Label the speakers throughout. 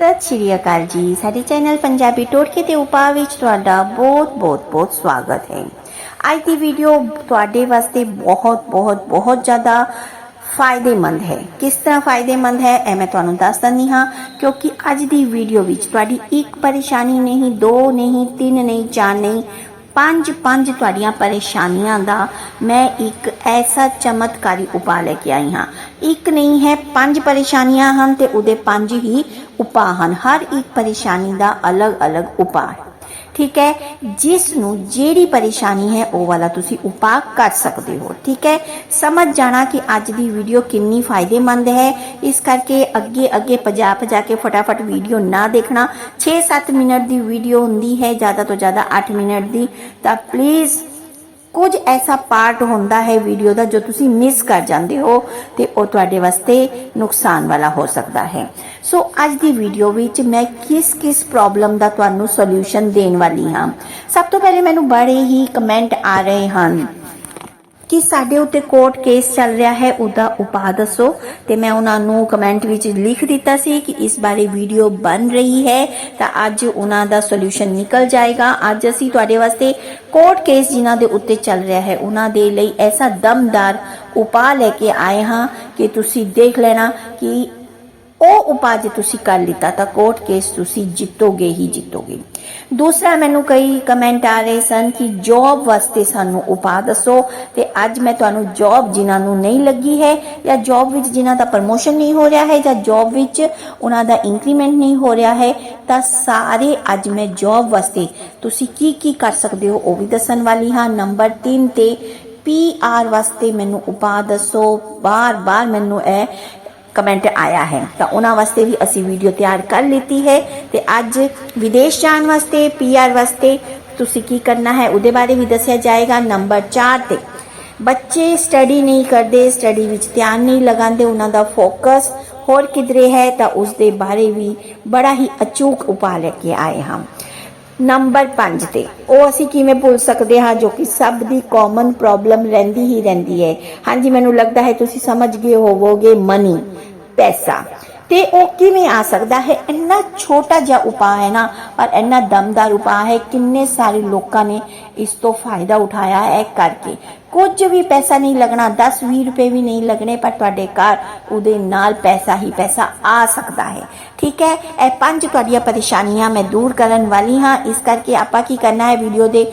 Speaker 1: ਸਤਿ ਸ਼੍ਰੀ ਅਕਾਲ ਜੀ। ਸਾਡੇ ਚੈਨਲ ਪੰਜਾਬੀ ਟੋਟਕੇ ਤੇ ਉਪਾਅ ਵਿੱਚ ਤੁਹਾਡਾ ਬਹੁਤ ਬਹੁਤ ਬਹੁਤ ਸਵਾਗਤ ਹੈ। ਅੱਜ ਦੀ ਵੀਡੀਓ ਤੁਹਾਡੇ ਵਾਸਤੇ ਬਹੁਤ ਬਹੁਤ ਬਹੁਤ ਜ਼ਿਆਦਾ ਫਾਇਦੇਮੰਦ ਹੈ। ਕਿਸ ਤਰ੍ਹਾਂ ਫਾਇਦੇਮੰਦ ਹੈ ਇਹ ਮੈਂ ਤੁਹਾਨੂੰ ਦੱਸ ਦਿੰਦੀ ਹਾਂ, ਕਿਉਂਕਿ ਅੱਜ ਦੀ ਵੀਡੀਓ ਵਿੱਚ ਤੁਹਾਡੀ ਇੱਕ ਪਰੇਸ਼ਾਨੀ ਨਹੀਂ, ਦੋ ਨਹੀਂ, ਤਿੰਨ ਨਹੀਂ, ਚਾਰ ਨਹੀਂ, ਪੰਜ ਪੰਜ ਤੁਹਾਡੀਆਂ ਪਰੇਸ਼ਾਨੀਆਂ ਦਾ ਮੈਂ ਇੱਕ ਐਸਾ ਚਮਤਕਾਰੀ ਉਪਾਅ ਲੈ ਕੇ ਆਈ ਹਾਂ। ਇੱਕ ਨਹੀਂ ਹੈ, ਪੰਜ ਪਰੇਸ਼ਾਨੀਆਂ ਹਨ ਤੇ ਉਹਦੇ ਪੰਜ ਹੀ ਉਪਾਅ ਹਨ। ਹਰ ਇੱਕ ਪਰੇਸ਼ਾਨੀ ਦਾ ਅਲੱਗ-ਅਲੱਗ ਉਪਾਅ ਠੀਕ ਹੈ, ਜਿਸ ਨੂੰ ਜਿਹੜੀ ਪਰੇਸ਼ਾਨੀ ਹੈ, ਉਹ ਵਾਲਾ ਤੁਸੀਂ ਉਪਾਅ ਕਰ ਸਕਦੇ ਹੋ। ਠੀਕ ਹੈ, ਸਮਝ ਜਾਣਾ ਕਿ ਅੱਜ ਦੀ ਵੀਡੀਓ ਕਿੰਨੀ ਫਾਇਦੇਮੰਦ ਹੈ। ਇਸ ਕਰਕੇ ਅੱਗੇ ਅੱਗੇ ਪਜਾ ਭਜਾ ਕੇ ਫਟਾਫਟ ਵੀਡੀਓ ਨਾ ਦੇਖਣਾ। 6-7 ਮਿੰਟ ਦੀ ਵੀਡੀਓ ਹੁੰਦੀ ਹੈ, ਜ਼ਿਆਦਾ ਤੋਂ ਜ਼ਿਆਦਾ 8 ਮਿੰਟ ਦੀ। ਤਾਂ ਪਲੀਜ਼ ਕੁਝ ਐਸਾ ਪਾਰਟ ਹੁੰਦਾ ਹੈ ਵੀਡੀਓ ਦਾ ਜੋ ਤੁਸੀਂ ਮਿਸ ਕਰ ਜਾਂਦੇ ਹੋ ਤੇ ਉਹ ਤੁਹਾਡੇ ਵਾਸਤੇ ਨੁਕਸਾਨ ਵਾਲਾ ਹੋ ਸਕਦਾ ਹੈ। ਸੋ ਅੱਜ ਦੀ ਵੀਡੀਓ ਵਿੱਚ ਮੈਂ ਕਿਸ ਕਿਸ ਪ੍ਰੋਬਲਮ ਦਾ ਤੁਹਾਨੂੰ ਸੋਲੂਸ਼ਨ ਦੇਣ ਵਾਲੀ ਹਾਂ। ਸਭ ਤੋਂ ਪਹਿਲੇ ਮੈਨੂੰ ਬੜੇ ਹੀ ਕਮੈਂਟ ਆ ਰਹੇ ਹਨ। ਕਿ ਸਾਡੇ ਉੱਤੇ ਕੋਰਟ ਕੇਸ ਚੱਲ ਰਿਹਾ ਹੈ, ਉਹਦਾ ਉਪਾਅ ਦੱਸੋ। ਤੇ ਮੈਂ ਉਹਨਾਂ ਨੂੰ ਕਮੈਂਟ ਵਿੱਚ ਲਿਖ ਦਿੱਤਾ ਸੀ ਕਿ ਇਸ ਬਾਰੇ ਵੀਡੀਓ ਬਣ ਰਹੀ ਹੈ, ਤਾਂ ਅੱਜ ਉਹਨਾਂ ਦਾ ਸੋਲੂਸ਼ਨ ਨਿਕਲ ਜਾਏਗਾ। ਅੱਜ ਅਸੀਂ ਤੁਹਾਡੇ ਵਾਸਤੇ ਕੋਰਟ ਕੇਸ ਜਿਨ੍ਹਾਂ ਦੇ ਉੱਤੇ ਚੱਲ ਰਿਹਾ ਹੈ, ਉਹਨਾਂ ਦੇ ਲਈ ਐਸਾ ਦਮਦਾਰ ਉਪਾਅ ਲੈ ਕੇ ਆਏ ਹਾਂ ਕਿ ਤੁਸੀਂ ਦੇਖ ਲੈਣਾ ਕਿ ਉਹ ਉਪਾਅ ਜੇ ਤੁਸੀਂ ਕਰ ਲਿੱਤਾ ਤਾਂ ਕੋਰਟ ਕੇਸ ਤੁਸੀਂ ਜਿੱਤੋਗੇ ਹੀ ਜਿੱਤੋਗੇ। ਦੂਸਰਾ ਮੈਨੂੰ ਕਈ ਕਮੈਂਟ ਆ ਰਹੇ ਸਨ ਕਿ ਜੌਬ ਵਾਸਤੇ ਸਾਨੂੰ ਉਪਾਅ ਦੱਸੋ ਤੇ ਅੱਜ ਮੈਂ ਤੁਹਾਨੂੰ ਜੌਬ ਜਿਨ੍ਹਾਂ ਨੂੰ ਨਹੀਂ ਲੱਗੀ ਹੈ ਜਾਂ ਜੌਬ ਵਿੱਚ ਜਿਨ੍ਹਾਂ ਦਾ ਪ੍ਰਮੋਸ਼ਨ ਨਹੀਂ ਹੋ ਰਿਹਾ ਹੈ ਜਾਂ ਜੌਬ ਵਿੱਚ ਉਹਨਾਂ ਦਾ ਇੰਕਰੀਮੈਂਟ ਨਹੀਂ ਹੋ ਰਿਹਾ ਹੈ, ਤਾਂ ਸਾਰੇ ਅੱਜ ਮੈਂ ਜੌਬ ਵਾਸਤੇ ਤੁਸੀਂ ਕੀ ਕੀ ਕਰ ਸਕਦੇ ਹੋ ਉਹ ਵੀ ਦੱਸਣ ਵਾਲੀ ਹਾਂ। ਨੰਬਰ 3 ਤੇ ਪੀਆਰ ਵਾਸਤੇ ਮੈਨੂੰ ਉਪਾਅ ਦੱਸੋ। ਬਾਰ-ਬਾਰ ਮੈਨੂੰ ਇਹ ਕਮੈਂਟ ਆਇਆ ਹੈ। ਤਾਂ ਉਹਨਾਂ ਵਾਸਤੇ ਵੀ ਅਸੀਂ ਵੀਡੀਓ ਤਿਆਰ ਕਰ ਲਈ ਹੈ। ਤੇ ਅੱਜ ਵਿਦੇਸ਼ ਜਾਣ ਵਾਸਤੇ ਪੀਆਰ ਵਾਸਤੇ ਤੁਸੀਂ ਕੀ ਕਰਨਾ ਹੈ, ਉਹਦੇ ਬਾਰੇ ਵੀ ਦੱਸਿਆ ਜਾਏਗਾ। ਨੰਬਰ 4 ਤੇ, ਬੱਚੇ ਸਟੱਡੀ ਨਹੀਂ ਕਰਦੇ ਸਟੱਡੀ ਵਿੱਚ ਧਿਆਨ ਨਹੀਂ ਲਗਾਉਂਦੇ, ਉਹਨਾਂ ਦਾ ਫੋਕਸ ਹੋਰ ਕਿਧਰੇ ਹੈ, ਤਾਂ ਉਸ ਦੇ ਬਾਰੇ ਵੀ ਬੜਾ ਹੀ ਅਚੂਕ ਉਪਾਅ ਲੈ ਕੇ ਆਏ ਹਾਂ। ਨੰਬਰ 5 ਤੇ, ਉਹ ਅਸੀਂ ਕਿਵੇਂ ਭੁੱਲ ਸਕਦੇ ਹਾਂ, ਜੋ ਕਿ ਸਭ ਦੀ ਕਾਮਨ ਪ੍ਰੋਬਲਮ ਰਹਿੰਦੀ ਹੀ ਰਹਿੰਦੀ ਹੈ। ਹਾਂਜੀ, ਮੈਨੂੰ ਲੱਗਦਾ ਹੈ ਤੁਸੀਂ ਸਮਝ ਗਏ ਹੋਵੋਗੇ ਮਨੀ ਪੈਸਾ। ਤੇ ਉਹ ਕਿਵੇਂ ਆ ਸਕਦਾ ਹੈ? ਇੰਨਾ ਛੋਟਾ ਜਿਹਾ ਉਪਾਅ ਹੈ ਨਾ ਪਰ ਇੰਨਾ ਦਮਦਾਰ ਉਪਾਅ ਹੈ, ਕਿੰਨੇ ਸਾਰੇ ਲੋਕਾਂ ਨੇ ਇਸ ਤੋਂ ਫਾਇਦਾ ਉਠਾਇਆ ਹੈ ਕਰਕੇ। ਕੁਝ ਵੀ ਪੈਸਾ ਨਹੀਂ ਲੱਗਣਾ 10 20 ਰੁਪਏ ਵੀ ਨਹੀਂ ਲੱਗਣੇ, ਪਰ ਤੁਹਾਡੇ ਘਰ ਉਹਦੇ ਨਾਲ ਪੈਸਾ ਹੀ ਪੈਸਾ ਆ ਸਕਦਾ ਹੈ। ਠੀਕ ਹੈ? ਇਹ ਪੰਜ ਤੁਹਾਡੀਆਂ ਪਰੇਸ਼ਾਨੀਆਂ ਮੈਂ ਦੂਰ ਕਰਨ ਵਾਲੀ ਹਾਂ। ਇਸ ਕਰਕੇ ਆਪਾਂ ਕੀ ਕਰਨਾ ਹੈ? ਵੀਡੀਓ ਦੇ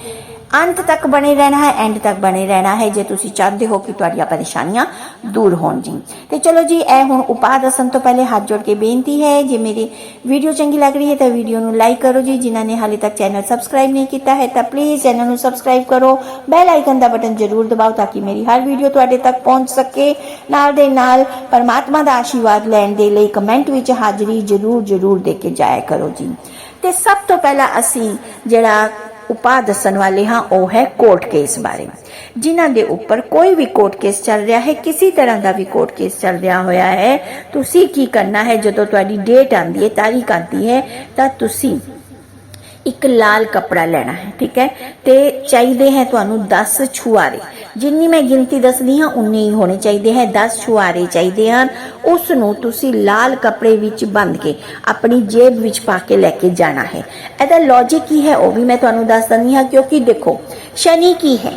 Speaker 1: ਅੰਤ ਤੱਕ ਬਣੇ ਰਹਿਣਾ ਹੈ ਐਂਡ ਤੱਕ ਬਣੇ ਰਹਿਣਾ ਹੈ, ਜੇ ਤੁਸੀਂ ਚਾਹੁੰਦੇ ਹੋ ਕਿ ਤੁਹਾਡੀਆਂ ਪਰੇਸ਼ਾਨੀਆਂ ਦੂਰ ਹੋਣ ਜੀ। ਤੇ ਚਲੋ ਜੀ, ਇਹ ਹੁਣ ਉਪਾਅ ਦੱਸਣ ਤੋਂ ਪਹਿਲੇ ਹੱਥ ਜੋੜ ਕੇ ਬੇਨਤੀ ਹੈ, ਜੇ ਮੇਰੀ ਵੀਡੀਓ ਚੰਗੀ ਲੱਗ ਰਹੀ ਹੈ ਤਾਂ ਵੀਡੀਓ ਨੂੰ ਲਾਈਕ ਕਰੋ ਜੀ। ਜਿਨ੍ਹਾਂ ਨੇ ਹਾਲੇ ਤੱਕ ਚੈਨਲ ਸਬਸਕ੍ਰਾਈਬ ਨਹੀਂ ਕੀਤਾ ਹੈ, ਤਾਂ ਪਲੀਜ਼ ਚੈਨਲ ਨੂੰ ਸਬਸਕ੍ਰਾਈਬ ਕਰੋ। ਬੈਲ ਆਈਕਨ ਦਾ ਬਟਨ ਜ਼ਰੂਰ ਦਬਾਓ ਤਾਂ ਕਿ ਮੇਰੀ ਹਰ ਵੀਡੀਓ ਤੁਹਾਡੇ ਤੱਕ ਪਹੁੰਚ ਸਕੇ। ਨਾਲ ਦੇ ਨਾਲ ਪਰਮਾਤਮਾ ਦਾ ਆਸ਼ੀਰਵਾਦ ਲੈਣ ਦੇ ਲਈ ਕਮੈਂਟ ਵਿੱਚ ਹਾਜ਼ਰੀ ਜ਼ਰੂਰ ਜ਼ਰੂਰ ਦੇ ਕੇ ਜਾਇਆ ਕਰੋ ਜੀ। ਤੇ ਸਭ ਤੋਂ ਪਹਿਲਾਂ ਅਸੀਂ ਜਿਹੜਾ ਉਪਾਅ ਦੱਸਣ ਵਾਲੇ ਹਾਂ, ਉਹ ਹੈ ਕੋਰਟ ਕੇਸ ਬਾਰੇ। ਜਿਨ੍ਹਾਂ ਦੇ ਉੱਪਰ ਕੋਈ ਵੀ ਕੋਰਟ ਕੇਸ ਚੱਲ ਰਿਹਾ ਹੈ, ਕਿਸੇ ਤਰ੍ਹਾਂ ਦਾ ਵੀ ਕੋਰਟ ਕੇਸ ਚੱਲ ਰਿਹਾ ਹੋਇਆ ਹੈ, ਤੁਸੀਂ ਕੀ ਕਰਨਾ ਹੈ? ਜਦੋਂ ਤੁਹਾਡੀ ਡੇਟ ਆਂਦੀ ਹੈ, ਤਾਰੀਖ ਆਂਦੀ ਹੈ, ਤਾਂ ਤੁਸੀਂ ਇੱਕ ਲਾਲ ਕਪੜਾ ਲੈਣਾ ਹੈ, ਠੀਕ ਹੈ? ਤੇ ਚਾਹੀਦੇ ਹੈ ਤੁਹਾਨੂੰ 10 ਛੁਆਰੇ ਜਿੰਨੀ ਮੈਂ ਗਿਣਤੀ ਦੱਸਦੀ ਹਾਂ, ਉਨੇ ਹੀ ਹੋਣੇ ਚਾਹੀਦੇ ਹੈ। 10 ਛੁਆਰੇ ਚਾਹੀਦੇ ਹਨ। ਉਸ ਨੂੰ ਤੁਸੀਂ ਲਾਲ ਕਪੜੇ ਵਿੱਚ ਬੰਦ ਕੇ ਆਪਣੀ ਜੇਬ ਵਿੱਚ ਪਾ ਕੇ ਲੈ ਕੇ ਜਾਣਾ ਹੈ। ਇਹਦਾ ਲੌਜੀਕ ਕੀ ਹੈ? ਉਹ ਵੀ ਮੈਂ ਤੁਹਾਨੂੰ ਦੱਸ ਦਿੰਦੀ ਹਾਂ, ਕਿਉਂਕਿ ਦੇਖੋ, ਸ਼ਨੀ ਕੀ ਹੈ?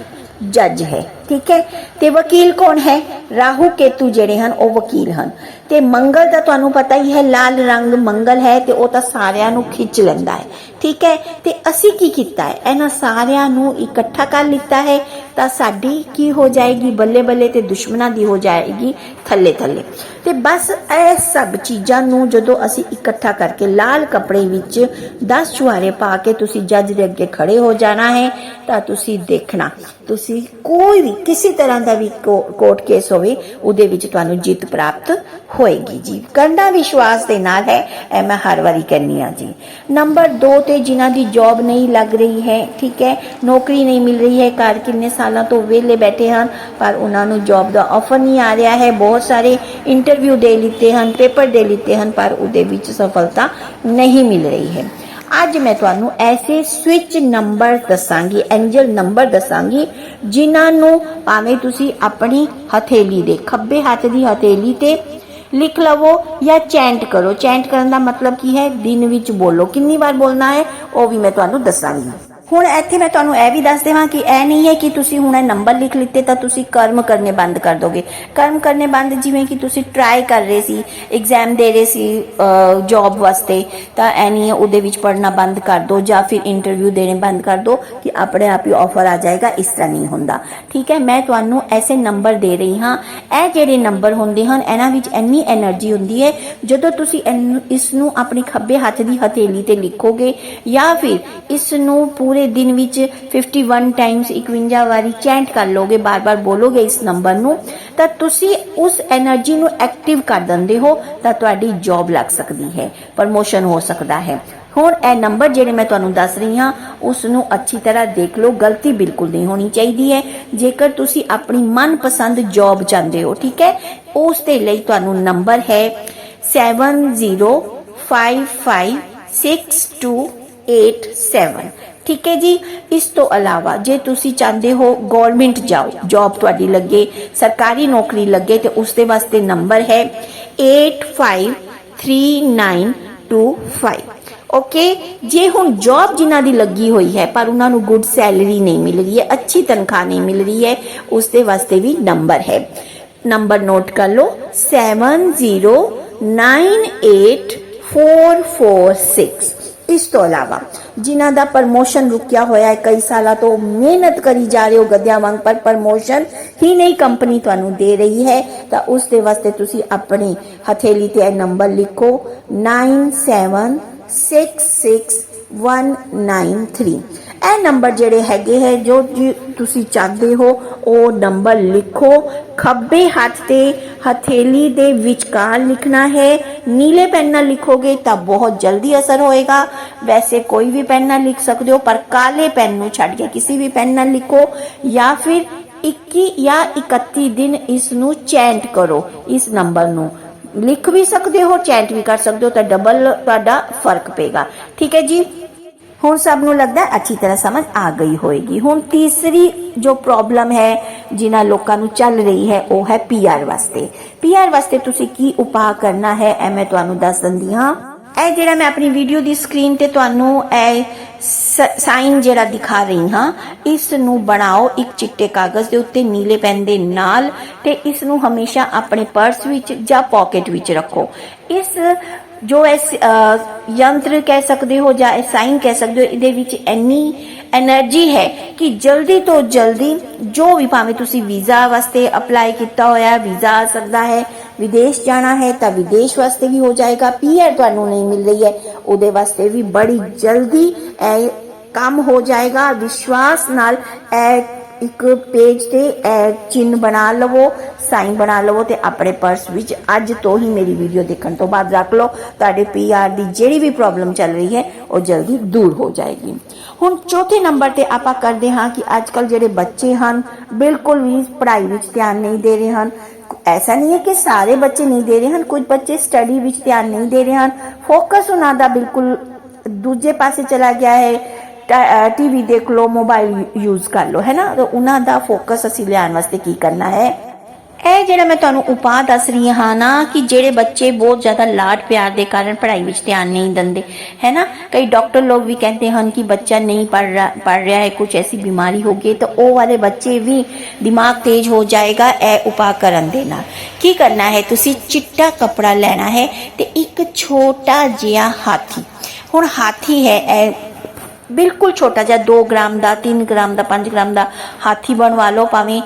Speaker 1: ਜੱਜ ਹੈ। ਠੀਕ ਹੈ ਤੇ ਵਕੀਲ ਕੌਣ ਹੈ ਰਾਹੂ ਕੇਤੂ ਜਿਹੜੇ ਹਨ ਉਹ ਵਕੀਲ ਹਨ ਤੇ ਮੰਗਲ ਦਾ ਤੁਹਾਨੂੰ ਪਤਾ ਹੀ ਹੈ ਲਾਲ ਰੰਗ ਮੰਗਲ ਹੈ ਤੇ ਉਹ ਤਾਂ ਸਾਰਿਆਂ ਨੂੰ ਖਿੱਚ ਲੈਂਦਾ ਹੈ ਠੀਕ ਹੈ ਤੇ ਅਸੀਂ ਕੀ ਕੀਤਾ ਹੈ ਇਹਨਾਂ ਸਾਰਿਆਂ ਨੂੰ ਇਕੱਠਾ ਕਰ ਲਿੱਤਾ ਹੈ ਤਾਂ ਸਾਡੀ ਕੀ ਹੋ ਜਾਏਗੀ ਬੱਲੇ ਬੱਲੇ ਤੇ ਦੁਸ਼ਮਣਾਂ ਦੀ ਹੋ ਜਾਏਗੀ ਥੱਲੇ ਥੱਲੇ ਤੇ ਬਸ ਇਹ ਸਭ ਚੀਜ਼ਾਂ ਨੂੰ ਜਦੋਂ ਅਸੀਂ ਇਕੱਠਾ ਕਰਕੇ ਲਾਲ ਕੱਪੜੇ ਵਿੱਚ 10 ਚੁਹਾਰੇ ਪਾ ਕੇ ਤੁਸੀਂ ਜੱਜ ਦੇ ਅੱਗੇ ਖੜੇ ਹੋ ਜਾਣਾ ਹੈ ਤਾਂ ਤੁਸੀਂ ਦੇਖਣਾ ਤੁਸੀਂ ਕੋਈ ਵੀ ਕਿਸੇ ਤਰ੍ਹਾਂ ਦਾ ਵੀ ਕੋਰਟ ਕੇਸ ਹੋਵੇ, ਉਹਦੇ ਵਿੱਚ ਤੁਹਾਨੂੰ ਜਿੱਤ ਪ੍ਰਾਪਤ ਹੋਏਗੀ ਜੀ। ਕਰਨਾ ਵਿਸ਼ਵਾਸ ਦੇ ਨਾਲ ਹੈ, ਇਹ ਮੈਂ ਹਰ ਵਾਰੀ ਕਹਿੰਨੀ ਆ ਜੀ। ਨੰਬਰ 2 ਤੇ ਜਿਨ੍ਹਾਂ ਦੀ ਜੌਬ ਨਹੀਂ ਲੱਗ ਰਹੀ ਹੈ, ਠੀਕ ਹੈ, ਨੌਕਰੀ ਨਹੀਂ ਮਿਲ ਰਹੀ ਹੈ, ਘਰ ਕਿੰਨੇ ਸਾਲਾਂ ਤੋਂ ਵਿਹਲੇ ਬੈਠੇ ਹਨ, ਪਰ ਉਹਨਾਂ ਨੂੰ ਜੌਬ ਦਾ ਆਫਰ ਨਹੀਂ ਆ ਰਿਹਾ ਹੈ। ਬਹੁਤ ਸਾਰੇ ਇੰਟਰਵਿਊ ਦੇ ਲਿੱਤੇ ਹਨ ਪੇਪਰ ਦੇ ਲਿੱਤੇ ਹਨ, ਪਰ ਉਹਦੇ ਵਿੱਚ ਸਫਲਤਾ ਨਹੀਂ ਮਿਲ ਰਹੀ ਹੈ। ਅੱਜ ਮੈਂ ਤੁਹਾਨੂੰ ਐਸੇ ਸਵਿਚ ਨੰਬਰ ਦੱਸਾਂਗੀ ਐਂਜਲ ਨੰਬਰ ਦੱਸਾਂਗੀ, ਜਿਨ੍ਹਾਂ ਨੂੰ ਭਾਵੇਂ ਤੁਸੀਂ ਆਪਣੀ ਹਥੇਲੀ ਦੇ, ਖੱਬੇ ਹੱਥ ਦੀ ਹਥੇਲੀ ਤੇ ਲਿਖ ਲਵੋ ਜਾਂ ਚੈਂਟ ਕਰੋ। ਚੈਂਟ ਕਰਨ ਦਾ ਮਤਲਬ ਕੀ ਹੈ? ਦਿਨ ਵਿੱਚ ਬੋਲੋ। ਕਿੰਨੀ ਵਾਰ ਬੋਲਣਾ ਹੈ? ਉਹ ਵੀ ਮੈਂ ਤੁਹਾਨੂੰ ਦੱਸਾਂਗੀ। ਹੁਣ ਇੱਥੇ ਮੈਂ ਤੁਹਾਨੂੰ ਇਹ ਵੀ ਦੱਸ ਦੇਵਾਂ ਕਿ ਇਹ ਨਹੀਂ ਹੈ ਕਿ ਤੁਸੀਂ ਹੁਣ ਇਹ ਨੰਬਰ ਲਿਖ ਲਿੱਤੇ ਤਾਂ ਤੁਸੀਂ ਕਰਮ ਕਰਨੇ ਬੰਦ ਕਰ ਦੋਗੇ। ਕਰਮ ਕਰਨੇ ਬੰਦ ਜਿਵੇਂ ਕਿ ਤੁਸੀਂ ਟਰਾਈ ਕਰ ਰਹੇ ਸੀ ਐਗਜ਼ਾਮ ਦੇ ਰਹੇ ਸੀ ਜੌਬ ਵਾਸਤੇ, ਤਾਂ ਇਹ ਨਹੀਂ ਹੈ ਉਹਦੇ ਵਿੱਚ ਪੜਨਾ ਬੰਦ ਕਰ ਦੋ ਜਾਂ ਫਿਰ ਇੰਟਰਵਿਊ ਦੇਣੇ ਬੰਦ ਕਰ ਦੋ ਕਿ ਆਪਣੇ ਆਪ ਹੀ ਆਫਰ ਆ ਜਾਏਗਾ, ਇਸ ਤਰ੍ਹਾਂ ਨਹੀਂ ਹੁੰਦਾ। ਠੀਕ ਹੈ, ਮੈਂ ਤੁਹਾਨੂੰ ਐਸੇ ਨੰਬਰ ਦੇ ਰਹੀ ਹਾਂ। ਇਹ ਜਿਹੜੇ ਨੰਬਰ ਹੁੰਦੇ ਹਨ, ਇਹਨਾਂ ਵਿੱਚ ਇੰਨੀ એનર્ਜੀ ਹੁੰਦੀ ਹੈ, ਜਦੋਂ ਤੁਸੀਂ ਇਸ ਨੂੰ ਆਪਣੀ ਖੱਬੇ ਹੱਥ ਦੀ ਹਥੇਲੀ ਤੇ ਲਿਖੋਗੇ ਜਾਂ ਫਿਰ ਇਸ ਨੂੰ ਪੂਰੇ ਦਿਨ ਵਿੱਚ 51 ਟਾਈਮਸ 51 ਵਾਰੀ ਚੈਂਟ ਕਰ ਲੋਗੇ, ਬਾਰ-ਬਾਰ ਬੋਲੋਗੇ ਇਸ ਨੰਬਰ ਨੂੰ, ਤਾਂ ਤੁਸੀਂ ਉਸ એનર્ਜੀ ਨੂੰ ਐਕਟਿਵ ਕਰ ਦਿੰਦੇ ਹੋ, ਤਾਂ ਤੁਹਾਡੀ ਜੌਬ ਲੱਗ ਸਕਦੀ ਹੈ ਪ੍ਰਮੋਸ਼ਨ ਹੋ ਸਕਦਾ ਹੈ। ਹੁਣ ਇਹ ਨੰਬਰ ਜਿਹੜੇ ਮੈਂ ਤੁਹਾਨੂੰ ਦੱਸ ਰਹੀ ਹਾਂ ਉਸ ਨੂੰ ਅੱਛੀ ਤਰ੍ਹਾਂ ਦੇਖ ਲਓ, ਗਲਤੀ ਬਿਲਕੁਲ ਨਹੀਂ ਹੋਣੀ ਚਾਹੀਦੀ ਹੈ। ਜੇਕਰ ਤੁਸੀਂ ਆਪਣੀ ਮਨ ਪਸੰਦ ਜੌਬ ਚਾਹੁੰਦੇ ਹੋ, ਠੀਕ ਹੈ, ਉਸ ਦੇ ਲਈ ਤੁਹਾਨੂੰ ਨੰਬਰ ਹੈ 70556287 ਠੀਕ ਹੈ ਜੀ? ਇਸ ਤੋਂ ਇਲਾਵਾ ਜੇ ਤੁਸੀਂ ਚਾਹੁੰਦੇ ਹੋ ਗਵਰਨਮੈਂਟ ਜਾਓ ਜੌਬ ਤੁਹਾਡੀ ਲੱਗੇ, ਸਰਕਾਰੀ ਨੌਕਰੀ ਲੱਗੇ ਤੇ ਉਸ ਦੇ ਵਾਸਤੇ ਨੰਬਰ ਹੈ 853925 ਓਕੇ ਜੇ ਹੁਣ ਜੌਬ ਜਿਨ੍ਹਾਂ ਦੀ ਲੱਗੀ ਹੋਈ ਹੈ, ਪਰ ਉਹਨਾਂ ਨੂੰ ਗੁੱਡ ਸੈਲਰੀ ਨਹੀਂ ਮਿਲ ਰਹੀ ਹੈ, ਅੱਛੀ ਤਨਖਾਹ ਨਹੀਂ ਮਿਲ ਰਹੀ ਹੈ ਉਸ ਦੇ ਵਾਸਤੇ ਵੀ ਨੰਬਰ ਹੈ। ਨੰਬਰ ਨੋਟ ਕਰ ਲਓ 70984446 ਇਸ ਤੋਂ ਇਲਾਵਾ ਜਿਨ੍ਹਾਂ ਦਾ ਪ੍ਰਮੋਸ਼ਨ ਰੁਕਿਆ ਹੋਇਆ ਹੈ, ਕਈ ਸਾਲਾਂ ਤੋਂ ਮਿਹਨਤ ਕਰੀ ਜਾ ਰਹੇ ਹੋ, ਗੱਦਿਆਂ ਵਾਂਗ, ਪਰ ਪ੍ਰਮੋਸ਼ਨ ਹੀ ਨਹੀਂ ਕੰਪਨੀ ਤੁਹਾਨੂੰ ਦੇ ਰਹੀ ਹੈ। ਤਾਂ ਉਸ ਦੇ ਵਾਸਤੇ ਤੁਸੀਂ ਆਪਣੀ ਹਥੇਲੀ ਤੇ ਇਹ ਨੰਬਰ ਲਿਖੋ 966193 ਇਹ ਨੰਬਰ ਜਿਹੜੇ ਹੈਗੇ ਹੈ, ਜੋ ਤੁਸੀਂ ਚਾਹਦੇ ਹੋ, ਉਹ ਨੰਬਰ ਲਿਖੋ। ਖੱਬੇ ਹੱਥ ਤੇ ਹਥੇਲੀ ਦੇ ਵਿਚਕਾਰ ਲਿਖਣਾ ਹੈ। ਨੀਲੇ ਪੈਨ ਨਾਲ ਲਿਖੋਗੇ ਤਾਂ ਬਹੁਤ ਜਲਦੀ ਅਸਰ ਹੋਏਗਾ। ਵੈਸੇ ਕੋਈ ਵੀ ਪੈਨ ਨਾਲ ਲਿਖ ਸਕਦੇ ਹੋ, ਪਰ ਕਾਲੇ ਪੈਨ ਨੂੰ ਛੱਡ ਕੇ ਕਿਸੇ ਵੀ ਪੈਨ ਨਾਲ ਲਿਖੋ। ਜਾਂ ਫਿਰ 21 ਜਾਂ 31 ਦਿਨ ਇਸ ਨੂੰ ਚੈਂਟ ਕਰੋ, ਇਸ ਨੰਬਰ ਨੂੰ। ਲਿਖ ਵੀ ਸਕਦੇ ਹੋ ਚੈਟ ਵੀ ਕਰ ਸਕਦੇ ਹੋ, ਤਾਂ ਡਬਲ ਤੁਹਾਡਾ ਫ਼ਰਕ ਪਏਗਾ। ਠੀਕ ਹੈ ਜੀ? ਹੁਣ ਸਭ ਨੂੰ ਲੱਗਦਾ ਅੱਛੀ ਤਰ੍ਹਾਂ ਸਮਝ ਆ ਗਈ ਹੋਏਗੀ। ਹੁਣ ਤੀਸਰੀ ਜੋ ਪ੍ਰੋਬਲਮ ਹੈ, ਜਿਨ੍ਹਾਂ ਲੋਕਾਂ ਨੂੰ ਚੱਲ ਰਹੀ ਹੈ, ਉਹ ਹੈ ਪੀਆਰ ਵਾਸਤੇ। ਪੀਆਰ ਵਾਸਤੇ ਤੁਸੀਂ ਕੀ ਉਪਾਅ ਕਰਨਾ ਹੈ, ਇਹ ਮੈਂ ਤੁਹਾਨੂੰ ਦੱਸ ਦਿੰਦੀ ਹਾਂ। ਇਹ ਜਿਹੜਾ ਮੈਂ ਆਪਣੀ ਵੀਡੀਓ ਦੀ ਸਕਰੀਨ ਤੇ ਤੁਹਾਨੂੰ ਇਹ ਸਾਈਨ ਜਿਹੜਾ ਦਿਖਾ ਰਹੀ ਹਾਂ ਇਸ ਨੂੰ ਬਣਾਓ ਇੱਕ ਚਿੱਟੇ ਕਾਗਜ਼ ਦੇ ਉੱਤੇ, ਨੀਲੇ ਪੈਨ ਦੇ ਨਾਲ ਤੇ ਇਸ ਨੂੰ ਹਮੇਸ਼ਾ ਆਪਣੇ ਪਰਸ ਵਿੱਚ ਜਾਂ ਪਾਕਟ ਵਿੱਚ ਰੱਖੋ। ਇਸ ਜੋ ਇਸ ਯੰਤਰ ਕਹਿ ਸਕਦੇ ਹੋ ਜਾਂ ਸਾਈਨ ਕਹਿ ਸਕਦੇ ਹੋ, ਇਹਦੇ ਵਿੱਚ ਇੰਨੀ એનર્ਜੀ ਹੈ ਕਿ ਜਲਦੀ ਤੋਂ ਜਲਦੀ ਜੋ ਵੀ ਭਾਵੇਂ ਤੁਸੀਂ ਵੀਜ਼ਾ ਵਾਸਤੇ ਅਪਲਾਈ ਕੀਤਾ ਹੋਇਆ ਵੀਜ਼ਾ ਆ ਸਕਦਾ ਹੈ, ਵਿਦੇਸ਼ ਜਾਣਾ ਹੈ ਤਾਂ ਵਿਦੇਸ਼ ਵਾਸਤੇ ਵੀ ਹੋ ਜਾਏਗਾ ਪੀਆਰ ਤੁਹਾਨੂੰ ਨਹੀਂ ਮਿਲ ਰਹੀ ਹੈ, ਉਹਦੇ ਵਾਸਤੇ ਵੀ ਬੜੀ ਜਲਦੀ ਇਹ ਕੰਮ ਹੋ ਜਾਏਗਾ, ਵਿਸ਼ਵਾਸ ਨਾਲ ਇਹ ਇੱਕ ਪੇਜ ਤੇ ਚਿੰਨ ਬਣਾ ਲਵੋ ਸਾਈਨ ਬਣਾ ਲਵੋ ਤੇ ਆਪਣੇ ਪਰਸ ਵਿੱਚ ਅੱਜ ਤੋਂ ਹੀ ਮੇਰੀ ਵੀਡੀਓ ਦੇਖਣ ਤੋਂ ਬਾਅਦ ਰੱਖ ਲਓ। ਤੁਹਾਡੇ ਪੀਆਰ ਦੀ ਜਿਹੜੀ ਵੀ ਪ੍ਰੋਬਲਮ ਚੱਲ ਰਹੀ ਹੈ, ਉਹ ਜਲਦੀ ਦੂਰ ਹੋ ਜਾਏਗੀ। ਹੁਣ ਚੌਥੇ ਨੰਬਰ ਤੇ ਆਪਾਂ ਕਰਦੇ ਹਾਂ ਕਿ ਅੱਜ ਕੱਲ ਜਿਹੜੇ ਬੱਚੇ ਹਨ, ਬਿਲਕੁਲ ਵੀ ਪੜ੍ਹਾਈ ਵਿੱਚ ਧਿਆਨ ਨਹੀਂ ਦੇ ਰਹੇ ਹਨ। ਐਸਾ ਨਹੀਂ ਹੈ ਕਿ ਸਾਰੇ ਬੱਚੇ ਨਹੀਂ ਦੇ ਰਹੇ ਹਨ, ਕੁਝ ਬੱਚੇ ਸਟੱਡੀ ਵਿੱਚ ਧਿਆਨ ਨਹੀਂ ਦੇ ਰਹੇ ਹਨ। ਫੋਕਸ ਉਹਨਾਂ ਦਾ ਬਿਲਕੁਲ ਦੂਜੇ ਪਾਸੇ ਚਲਾ ਗਿਆ ਹੈ। ਟੀਵੀ ਦੇਖ ਲਓ ਮੋਬਾਈਲ ਯੂਜ਼ ਕਰ ਲਓ, ਹੈ ਨਾ? ਉਹਨਾਂ ਦਾ ਫੋਕਸ ਅਸੀਂ ਲਿਆਉਣ ਵਾਸਤੇ ਕੀ ਕਰਨਾ ਹੈ? ਇਹ ਜਿਹੜਾ ਮੈਂ ਤੁਹਾਨੂੰ ਉਪਾਅ ਦੱਸ ਰਹੀ ਹਾਂ ਨਾ, ਕਿ ਜਿਹੜੇ ਬੱਚੇ ਬਹੁਤ ਜ਼ਿਆਦਾ ਲਾਡ ਪਿਆਰ ਦੇ ਕਾਰਨ ਪੜ੍ਹਾਈ ਵਿੱਚ ਧਿਆਨ ਨਹੀਂ ਦਿੰਦੇ, ਹੈ ਨਾ? ਕਈ ਡਾਕਟਰ ਲੋਕ ਵੀ ਕਹਿੰਦੇ ਹਨ ਕਿ ਬੱਚਾ ਨਹੀਂ ਪੜ ਰਿਹਾ ਪੜ ਰਿਹਾ ਹੈ ਕੁਝ ਐਸੀ ਬਿਮਾਰੀ ਹੋ ਗਈ ਤਾਂ ਉਹ ਵਾਲੇ ਬੱਚੇ ਵੀ ਦਿਮਾਗ ਤੇਜ਼ ਹੋ ਜਾਏਗਾ ਇਹ ਉਪਾਅ ਕਰਨ ਦੇ ਨਾਲ। ਕੀ ਕਰਨਾ ਹੈ? ਤੁਸੀਂ ਚਿੱਟਾ ਕਪੜਾ ਲੈਣਾ ਹੈ ਤੇ ਇੱਕ ਛੋਟਾ ਜਿਹਾ ਹਾਥੀ। ਹੁਣ ਹਾਥੀ ਹੈ, ਇਹ ਬਿਲਕੁਲ ਛੋਟਾ ਜਿਹਾ 2 ਗ੍ਰਾਮ ਦਾ 3 ਗ੍ਰਾਮ ਦਾ 5 ਗ੍ਰਾਮ ਦਾ ਹਾਥੀ ਬਣਵਾ ਲਓ, ਭਾਵੇਂ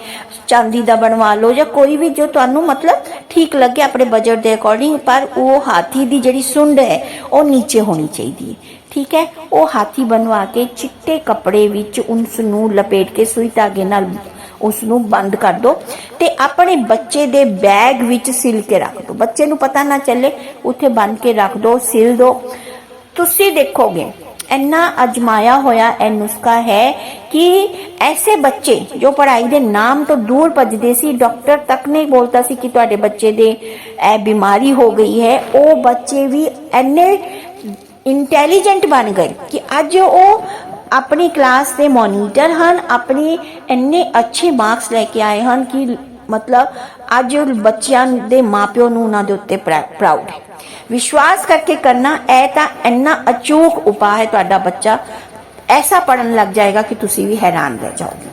Speaker 1: ਚਾਂਦੀ ਦਾ ਬਣਵਾ ਲਓ ਜਾਂ ਕੋਈ ਵੀ ਜੋ ਤੁਹਾਨੂੰ ਮਤਲਬ ਠੀਕ ਲੱਗੇ ਆਪਣੇ ਬਜਟ ਦੇ ਅਕੋਰਡਿੰਗ ਪਰ ਉਹ ਹਾਥੀ ਦੀ ਜਿਹੜੀ ਸੁੰਡ ਹੈ, ਉਹ ਨੀਚੇ ਹੋਣੀ ਚਾਹੀਦੀ ਹੈ। ਠੀਕ ਹੈ? ਉਹ ਹਾਥੀ ਬਣਵਾ ਕੇ ਚਿੱਟੇ ਕੱਪੜੇ ਵਿੱਚ ਉਸ ਨੂੰ ਲਪੇਟ ਕੇ ਸੂਈ ਧਾਗੇ ਨਾਲ ਉਸ ਨੂੰ ਬੰਦ ਕਰ ਦਿਓ ਤੇ ਆਪਣੇ ਬੱਚੇ ਦੇ ਬੈਗ ਵਿੱਚ ਸਿਲ ਕੇ ਰੱਖ ਦਿਓ ਬੱਚੇ ਨੂੰ ਪਤਾ ਨਾ ਚੱਲੇ, ਉੱਥੇ ਬੰਨ ਕੇ ਰੱਖ ਦਿਓ ਸਿਲ ਦਿਓ ਤੁਸੀਂ ਦੇਖੋਗੇ ਇੰਨਾ ਅਜਮਾਇਆ ਹੋਇਆ ਇਹ ਨੁਸਖਾ ਹੈ ਕਿ ਐਸੇ ਬੱਚੇ ਜੋ ਪੜ੍ਹਾਈ ਦੇ ਨਾਮ ਤੋਂ ਦੂਰ ਭੱਜਦੇ ਸੀ, ਡਾਕਟਰ ਤੱਕ ਨਹੀਂ ਬੋਲਤਾ ਸੀ ਕਿ ਤੁਹਾਡੇ ਬੱਚੇ ਦੇ ਇਹ ਬਿਮਾਰੀ ਹੋ ਗਈ ਹੈ, ਉਹ ਬੱਚੇ ਵੀ ਇੰਨੇ ਇੰਟੈਲੀਜੈਂਟ ਬਣ ਗਏ ਕਿ ਅੱਜ ਉਹ ਆਪਣੀ ਕਲਾਸ ਦੇ ਮੋਨੀਟਰ ਹਨ, ਆਪਣੇ ਇੰਨੇ ਅੱਛੇ ਮਾਰਕਸ ਲੈ ਕੇ ਆਏ ਹਨ ਕਿ ਮਤਲਬ ਅੱਜ ਬੱਚਿਆਂ ਦੇ ਮਾਪਿਓ ਨੂੰ ਉਹਨਾਂ ਦੇ ਉੱਤੇ ਪ੍ਰਾਊਡ ਹੈ। ਵਿਸ਼ਵਾਸ ਕਰਕੇ ਕਰਨਾ, ਇਹ ਤਾਂ ਇੰਨਾ ਅਚੂਕ ਉਪਾਅ ਹੈ ਤੁਹਾਡਾ ਬੱਚਾ, ਐਸਾ ਪੜਨ ਲੱਗ ਜਾਏਗਾ ਕਿ ਤੁਸੀਂ ਵੀ ਹੈਰਾਨ ਰਹਿ ਜਾਓਗੇ।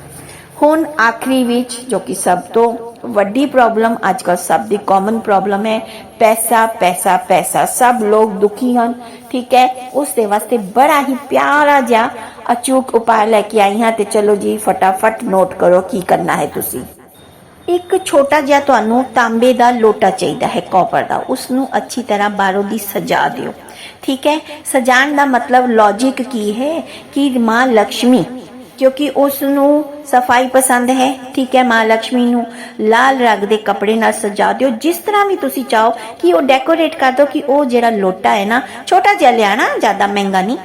Speaker 1: ਹੁਣ ਆਖਰੀ ਵਿੱਚ, ਜੋ ਕਿ ਸਭ ਤੋਂ ਵੱਡੀ ਪ੍ਰੋਬਲਮ ਅੱਜਕੱਲ ਸਭ ਦੀ ਕਾਮਨ ਪ੍ਰੋਬਲਮ ਹੈ, ਪੈਸਾ ਪੈਸਾ ਪੈਸਾ, ਸਭ ਲੋਕ ਦੁਖੀ ਹਨ, ਠੀਕ ਹੈ? ਉਸ ਦੇ ਵਾਸਤੇ ਬੜਾ ਹੀ ਪਿਆਰਾ ਜਿਹਾ ਅਚੂਕ ਉਪਾਅ ਲੈ ਕੇ ਆਈ ਹਾਂ ਤੇ ਚਲੋ ਜੀ, ਫਟਾਫਟ ਨੋਟ ਕਰੋ ਕੀ ਕਰਨਾ ਹੈ ਤੁਸੀਂ। ਇੱਕ ਛੋਟਾ ਜਿਹਾ ਤੁਹਾਨੂੰ ਤਾਂਬੇ ਦਾ ਲੋਟਾ ਚਾਹੀਦਾ ਹੈ ਕਾਪਰ ਦਾ। ਉਸ ਨੂੰ ਅੱਛੀ ਤਰ੍ਹਾਂ ਬਾਹਰੋਂ ਦੀ ਸਜਾ ਦਿਓ। ਠੀਕ ਹੈ? ਸਜਾਣ ਦਾ ਮਤਲਬ ਲੌਜੀਕ ਕੀ ਹੈ? ਕਿ ਮਾਂ ਲక్ష్ਮੀ ਕਿਉਂਕਿ ਉਸ ਨੂੰ ਸਫ਼ਾਈ ਪਸੰਦ ਹੈ, ਠੀਕ ਹੈ ਮਾਂ ਲక్ష్ਮੀ ਨੂੰ, ਲਾਲ ਰੰਗ ਦੇ ਕੱਪੜੇ ਨਾਲ ਸਜਾ ਦਿਓ। ਜਿਸ ਤਰ੍ਹਾਂ ਵੀ ਤੁਸੀਂ ਚਾਹੋ ਕਿ ਉਹ ਡੈਕੋਰੇਟ ਕਰ ਦਿਓ ਕਿ ਉਹ ਜਿਹੜਾ ਲੋਟਾ ਹੈ ਨਾ, ਛੋਟਾ ਜਿਹਾ ਲਿਆਣਾ, ਜ਼ਿਆਦਾ ਮਹਿੰਗਾ ਨਹੀਂ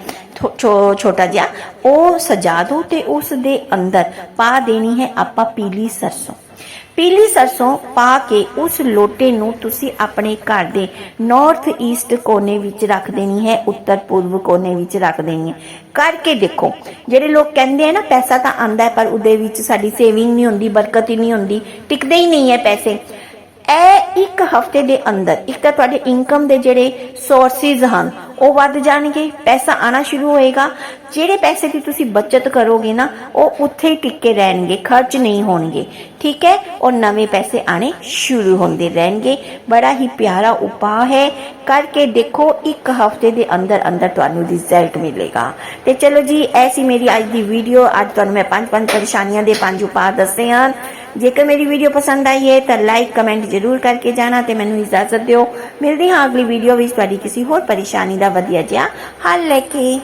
Speaker 1: ਛੋਟਾ ਜਿਹਾ, ਉਹ ਸਜਾ ਦਿਓ ਤੇ ਉਸ ਦੇ ਅੰਦਰ ਪਾ ਦੇਣੀ ਹੈ ਆਪਾਂ ਪੀਲੀ ਸਰਸੋਂ। ਪੀਲੀ ਸਰਸੋਂ ਪਾ ਕੇ ਉਸ ਲੋਟੇ ਨੂੰ ਤੁਸੀਂ ਆਪਣੇ ਘਰ ਦੇ ਨਾਰਥ ਈਸਟ ਕੋਨੇ ਵਿੱਚ ਰੱਖ ਦੇਣੀ ਹੈ, ਉੱਤਰ ਪੂਰਬ ਕੋਨੇ ਵਿੱਚ ਰੱਖ ਦੇਣੀ ਹੈ। ਕਰਕੇ ਦੇਖੋ, ਜਿਹੜੇ ਲੋਕ ਕਹਿੰਦੇ ਆ ਨਾ, ਪੈਸਾ ਤਾਂ ਆਂਦਾ ਪਰ ਉਹਦੇ ਵਿੱਚ ਸਾਡੀ ਸੇਵਿੰਗ ਨਹੀਂ ਹੁੰਦੀ, ਬਰਕਤ ਹੀ ਨਹੀਂ ਹੁੰਦੀ, ਟਿਕਦੇ ਹੀ ਨਹੀਂ ਹੈ ਪੈਸੇ। ਇਹ ਇੱਕ ਹਫ਼ਤੇ ਦੇ ਅੰਦਰ, ਇੱਕ ਤਾਂ ਤੁਹਾਡੇ ਇਨਕਮ ਦੇ ਜਿਹੜੇ ਸੋਰਸਿਸ ਹਨ, ਉਹ ਵੱਧ ਜਾਣਗੇ, ਪੈਸਾ ਆਣਾ ਸ਼ੁਰੂ ਹੋਏਗਾ। ਜਿਹੜੇ ਪੈਸੇ ਦੀ ਤੁਸੀਂ ਬਚਤ ਕਰੋਗੇ ਨਾ, ਉਹ ਉੱਥੇ ਹੀ ਟਿੱਕੇ ਰਹਿਣਗੇ, ਖਰਚ ਨਹੀਂ ਹੋਣਗੇ। ਠੀਕ ਹੈ, ਔਰ ਨਵੇਂ ਪੈਸੇ ਆਣੇ ਸ਼ੁਰੂ ਹੁੰਦੇ ਰਹਿਣਗੇ। ਬੜਾ ਹੀ ਪਿਆਰਾ ਉਪਾਅ ਹੈ। ਕਰਕੇ ਦੇਖੋ, ਇੱਕ ਹਫ਼ਤੇ ਦੇ ਅੰਦਰ ਅੰਦਰ ਤੁਹਾਨੂੰ ਰਿਜ਼ਲਟ ਮਿਲੇਗਾ। ਤੇ ਚਲੋ ਜੀ ਐਸੀ ਮੇਰੀ ਅੱਜ ਦੀ ਵੀਡੀਓ ਅੱਜ ਤੁਹਾਨੂੰ ਮੈਂ ਪੰਜ ਪੰਜ ਪਰੇਸ਼ਾਨੀਆਂ ਦੇ ਪੰਜ ਉਪਾਅ ਦੱਸੇ ਹਨ ਜੇਕਰ ਮੇਰੀ ਵੀਡੀਓ ਪਸੰਦ ਆਈ ਹੈ, ਤਾਂ ਲਾਈਕ ਕਮੈਂਟ ਜ਼ਰੂਰ ਕਰਕੇ ਜਾਣਾ ਤੇ ਮੈਨੂੰ ਇਜਾਜ਼ਤ ਦਿਓ। ਮਿਲਦੀ ਹਾਂ ਅਗਲੀ ਵੀਡੀਓ ਵਿੱਚ। ਤੁਹਾਡੀ ਕਿਸੇ ਹੋਰ ਪਰੇਸ਼ਾਨੀ ਦਾ ਵਧੀਆ ਜਿਹਾ ਹੱਲ ਲੈ ਕੇ।